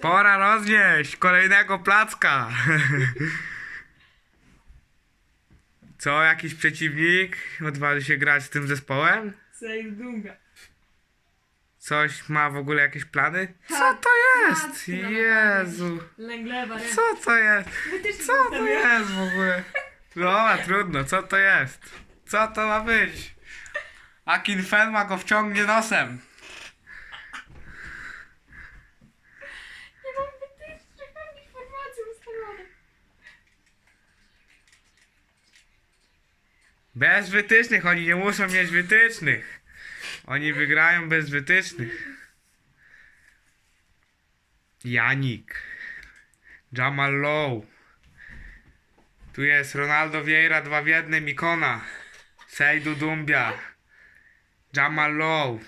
Pora roznieść kolejnego placka. Co, jakiś przeciwnik odważy się grać z tym zespołem? Save Dunga. Coś ma w ogóle jakieś plany? Co Tak, to jest? Jezu. Lęglewa? Co to jest? Co to jest w ogóle? Dobra, trudno, co to jest? Co to ma być? Akin Fenma go wciągnie nosem. Bez wytycznych, oni nie muszą mieć wytycznych. Oni wygrają bez wytycznych. Janik. Jamal Low. Tu jest Ronaldo Vieira, dwa w jednym, ikona. Sejdu Dumbia. Jamal Low.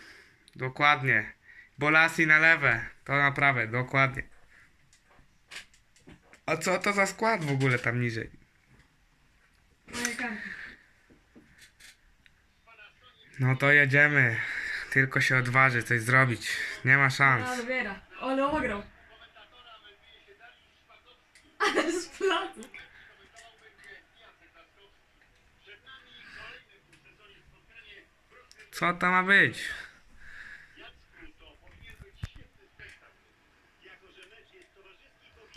Dokładnie. Bolasi na lewe, to na prawe, dokładnie. A co to za skład w ogóle tam niżej? No to jedziemy. Tylko się odważy coś zrobić. Nie ma szans. Ale ograł. Ale z placu. Co to ma być?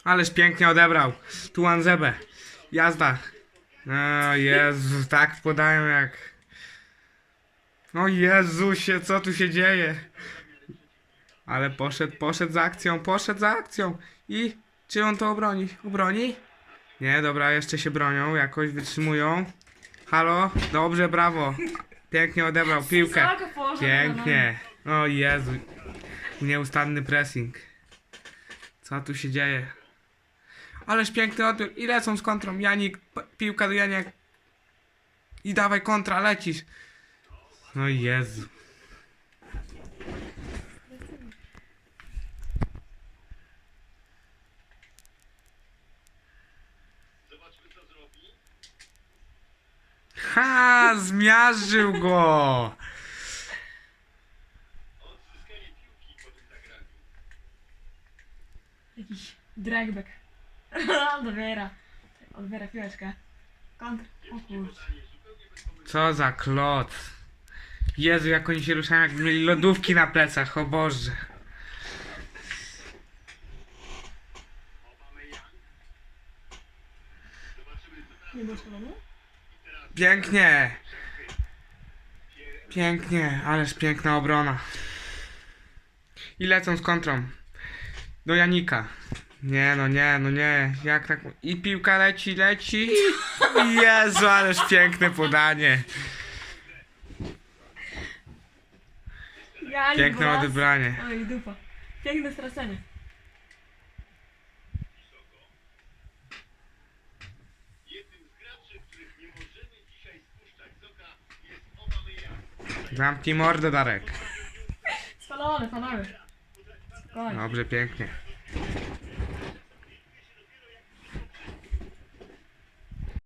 Ależ pięknie odebrał. Tu Anzebę. Jazda. O Jezu, tak podają jak... O Jezusie, co tu się dzieje? Ale poszedł, poszedł za akcją, poszedł za akcją. I czy on to obroni? Obroni? Nie, dobra, jeszcze się bronią, jakoś wytrzymują. Halo? Dobrze, brawo. Pięknie odebrał piłkę. Pięknie. O Jezu. Nieustanny pressing. Co tu się dzieje? Ależ piękny odbiór. I lecą z kontrą. Janik, piłka do Janiak. I dawaj kontra, lecisz. No Jezu. Ha, zmiażdżył go. Jakiś dragback. Dobiera. Odbiera piłeczkę. Kontr. O kurczę. Co za klot. Jezu, jak oni się ruszają, jak mieli lodówki na plecach, o Boże. Nie było szalone? Pięknie. Pięknie, ależ piękna obrona. I lecą z kontrą. Do Janika. Nie, no nie, no nie. Jak tak. I piłka leci, leci. Jezu, ależ piękne podanie. Janik Piękne Bolas. odebranie. Oj, dupa. Piękne stracenie. Zamknij mordę, Darek. Spalone, panowie. Spokojnie. Dobrze, pięknie.